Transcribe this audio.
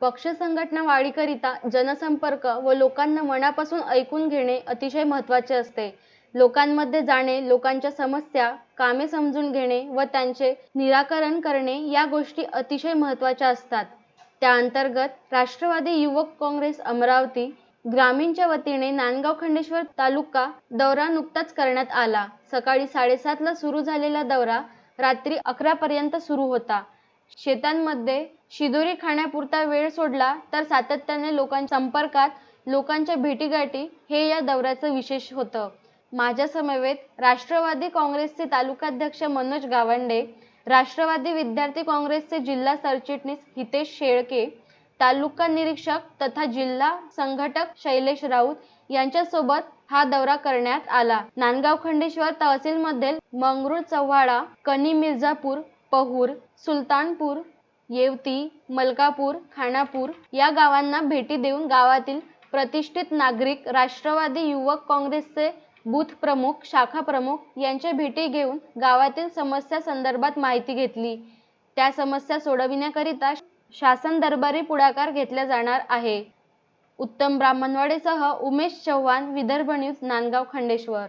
पक्ष संघटना वाढीकरिता जनसंपर्क व लोकांना मनापासून ऐकून घेणे अतिशय महत्त्वाचे असते. लोकांमध्ये जाणे लोकांच्या समस्या कामे समजून घेणे व त्यांचे निराकरण करणे या गोष्टी अतिशय महत्त्वाच्या असतात. त्या अंतर्गत राष्ट्रवादी युवक काँग्रेस अमरावती ग्रामीणच्या वतीने नांदगाव खंडेश्वर तालुका दौरा नुकताच करण्यात आला. सकाळी साडेसातला सुरू झालेला दौरा रात्री अकरापर्यंत सुरू होता. शेतांमध्ये शिदोरी खाण्यापुरता वेळ सोडला तर सातत्याने लोकांच्या संपर्कात लोकांच्या भेटीगाठी हे या दौऱ्याचं विशेष होतं. माझ्या समवेत राष्ट्रवादी काँग्रेसचे तालुकाध्यक्ष मनोज गावंडे राष्ट्रवादी विद्यार्थी काँग्रेसचे जिल्हा सरचिटणीस हितेश शेळके तालुका निरीक्षक तथा जिल्हा संघटक शैलेश राऊत यांच्यासोबत हा दौरा करण्यात आला. नांदगाव खंडेश्वर तहसीलमध्ये मंगरुळ चव्हाळा कनी मिर्झापूर पहूर सुलतानपूर येवती मलकापूर खानापूर या गावांना भेटी देऊन गावातील प्रतिष्ठित नागरिक राष्ट्रवादी युवक काँग्रेसचे बूथ प्रमुख शाखा प्रमुख यांच्या भेटी घेऊन गावातील समस्या संदर्भात माहिती घेतली. त्या समस्या सोडविण्याकरिता शासन दरबारी पुढाकार घेतला जाणार आहे. उत्तम ब्राह्मणवाडेसह उमेश चव्हाण विदर्भ न्यूज नांदगाव खंडेश्वर.